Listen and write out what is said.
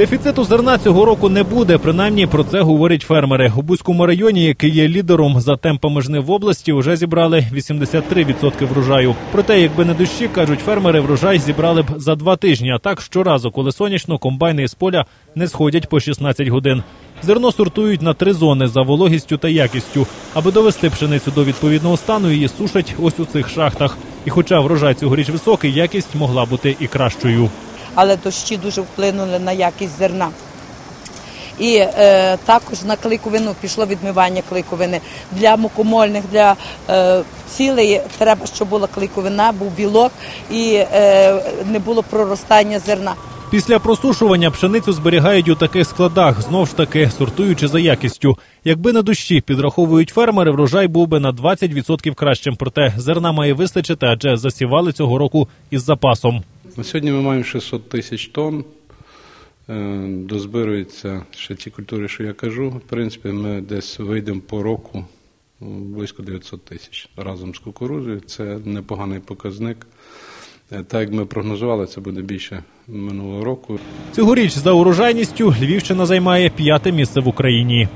Дефіциту зерна цього року не буде. Принаймні про це говорять фермери. У Бузькому районі, який є лідером за темпами жнив в області, вже зібрали 83% врожаю. Проте, якби не дощі, кажуть фермери, врожай зібрали б за два тижні. А так щоразу, коли сонячно, комбайни із поля не сходять по 16 годин. Зерно сортують на три зони за вологістю та якістю. Аби довести пшеницю до відповідного стану, її сушать ось у цих шахтах. І хоча врожай цьогоріч високий, якість могла бути і кращою. Але дощі дуже вплинули на якість зерна. І е, також на кликовину пішло відмивання кликовини. Для мукомольних, для е, цілей треба, щоб була кликовина, був білок і е, не було проростання зерна. Після просушування пшеницю зберігають у таких складах, знов ж таки сортуючи за якістю. Якби на дощі підраховують фермери, врожай був би на 20% кращим. Проте зерна має вистачити, адже засівали цього року із запасом. На сьогодні ми маємо 600 тисяч тонн. Е, Дозбируються ще ті культури, що я кажу. В принципі, ми десь вийдемо по року близько 900 тисяч разом з кукурузою. Це непоганий показник. Е, Так як ми прогнозували, це буде більше минулого року. Цьогоріч за урожайністю Львівщина займає п'яте місце в Україні.